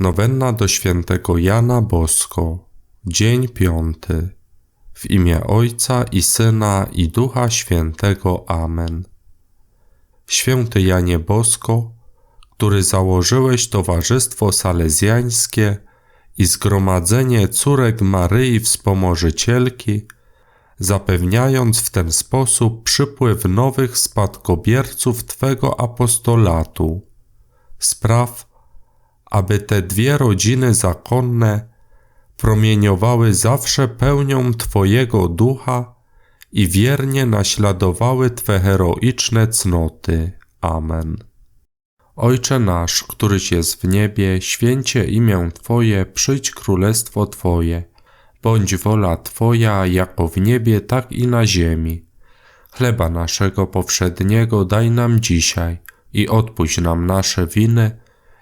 Nowenna do świętego Jana Bosko, dzień piąty. W imię Ojca i Syna i Ducha Świętego. Amen. Święty Janie Bosko, który założyłeś Towarzystwo Salezjańskie i Zgromadzenie Córek Maryi Wspomożycielki, zapewniając w ten sposób przypływ nowych spadkobierców Twego apostolatu. Spraw, aby te dwie rodziny zakonne promieniowały zawsze pełnią Twojego ducha i wiernie naśladowały Twe heroiczne cnoty. Amen. Ojcze nasz, któryś jest w niebie, święcie imię Twoje, przyjdź królestwo Twoje, bądź wola Twoja, jako w niebie, tak i na ziemi. Chleba naszego powszedniego daj nam dzisiaj i odpuść nam nasze winy,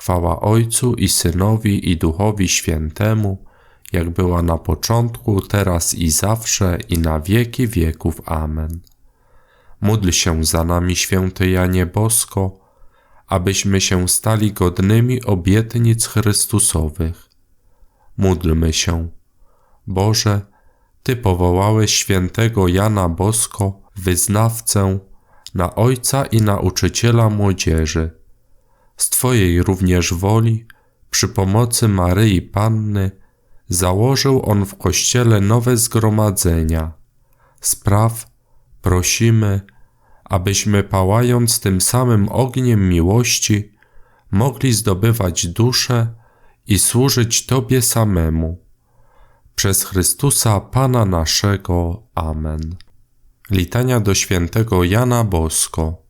Chwała Ojcu i Synowi i Duchowi Świętemu, jak była na początku, teraz i zawsze, i na wieki wieków. Amen. Módl się za nami, święty Janie Bosko, abyśmy się stali godnymi obietnic Chrystusowych. Módlmy się. Boże, Ty powołałeś świętego Jana Bosko, wyznawcę, na ojca i nauczyciela młodzieży. Z Twojej również woli, przy pomocy Maryi Panny, założył on w kościele nowe zgromadzenia. Spraw, prosimy, abyśmy pałając tym samym ogniem miłości, mogli zdobywać duszę i służyć Tobie samemu. Przez Chrystusa Pana naszego. Amen. Litania do świętego Jana Bosko.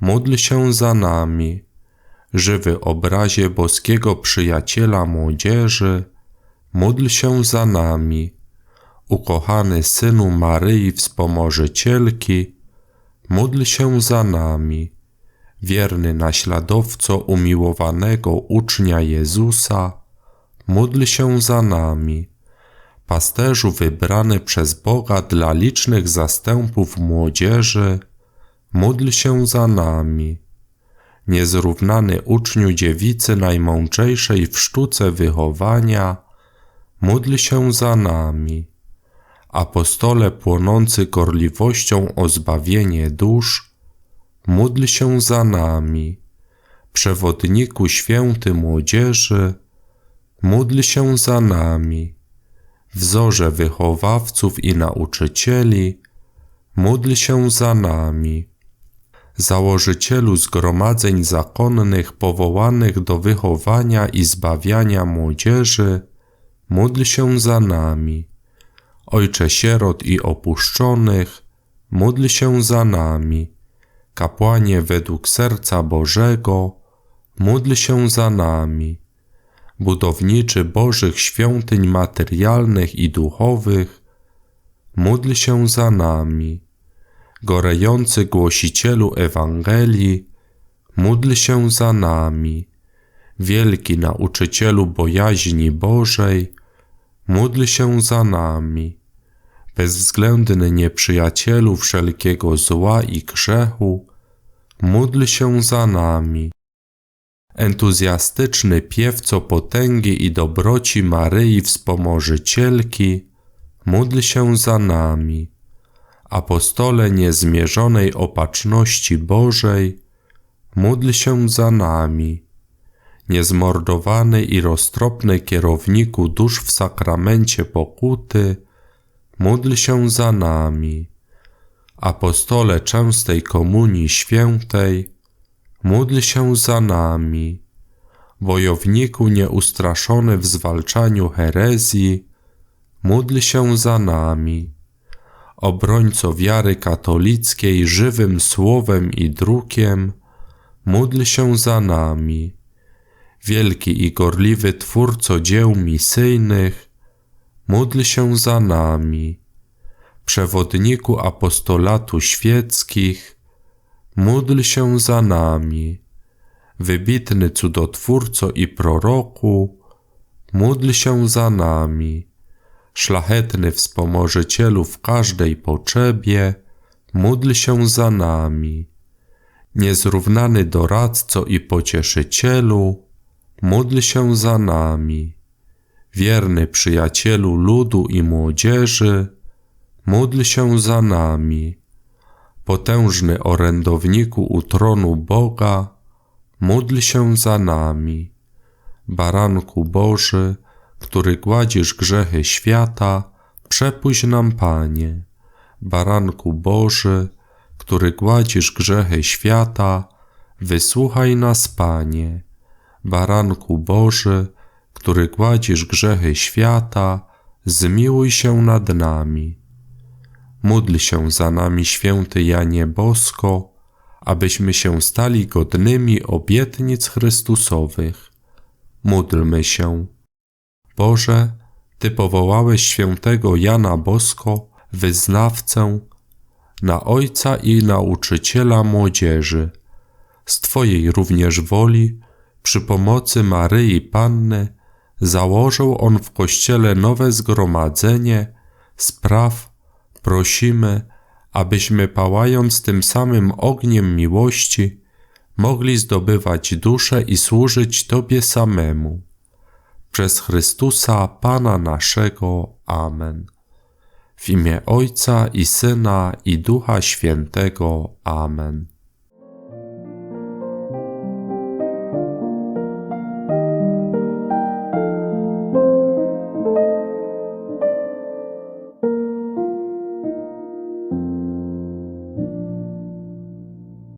módl się za nami. Żywy obrazie boskiego przyjaciela młodzieży, módl się za nami. Ukochany Synu Maryi Wspomożycielki, módl się za nami. Wierny naśladowco umiłowanego ucznia Jezusa, módl się za nami. Pasterzu wybrany przez Boga dla licznych zastępów młodzieży, módl się za nami. Niezrównany uczniu dziewicy najmądrzejszej w sztuce wychowania, módl się za nami. Apostole płonący gorliwością o zbawienie dusz, módl się za nami. Przewodniku święty młodzieży, módl się za nami. Wzorze wychowawców i nauczycieli, módl się za nami. Założycielu zgromadzeń zakonnych powołanych do wychowania i zbawiania młodzieży, módl się za nami. Ojcze sierot i opuszczonych, módl się za nami. Kapłanie według serca Bożego, módl się za nami budowniczy Bożych świątyń materialnych i duchowych, módl się za nami. Gorejący głosicielu Ewangelii, módl się za nami. Wielki nauczycielu bojaźni Bożej, módl się za nami. Bezwzględny nieprzyjacielu wszelkiego zła i grzechu, módl się za nami entuzjastyczny piewco potęgi i dobroci Maryi Wspomożycielki, módl się za nami. Apostole niezmierzonej opatrzności Bożej, módl się za nami. niezmordowany i roztropny kierowniku dusz w sakramencie pokuty, módl się za nami. Apostole częstej komunii świętej, módl się za nami. Wojowniku nieustraszony w zwalczaniu herezji, módl się za nami. Obrońco wiary katolickiej żywym słowem i drukiem, módl się za nami. Wielki i gorliwy Twórco dzieł misyjnych, módl się za nami. Przewodniku apostolatu świeckich, módl się za nami. Wybitny cudotwórco i proroku, módl się za nami. Szlachetny wspomożycielu w każdej potrzebie, módl się za nami. Niezrównany doradco i pocieszycielu, módl się za nami. Wierny przyjacielu ludu i młodzieży, módl się za nami. Potężny orędowniku u tronu Boga, módl się za nami. Baranku Boży, który gładzisz grzechy świata, przepuść nam, Panie. Baranku Boży, który gładzisz grzechy świata, wysłuchaj nas, Panie. Baranku Boży, który gładzisz grzechy świata, zmiłuj się nad nami. Módl się za nami, święty Janie Bosko, abyśmy się stali godnymi obietnic Chrystusowych. Módlmy się. Boże, Ty powołałeś świętego Jana Bosko, wyznawcę, na ojca i nauczyciela młodzieży. Z Twojej również woli, przy pomocy Maryi Panny, założył on w kościele nowe zgromadzenie spraw, prosimy, abyśmy pałając tym samym ogniem miłości, mogli zdobywać duszę i służyć Tobie samemu. Przez Chrystusa Pana naszego. Amen. W imię Ojca i Syna i Ducha Świętego. Amen.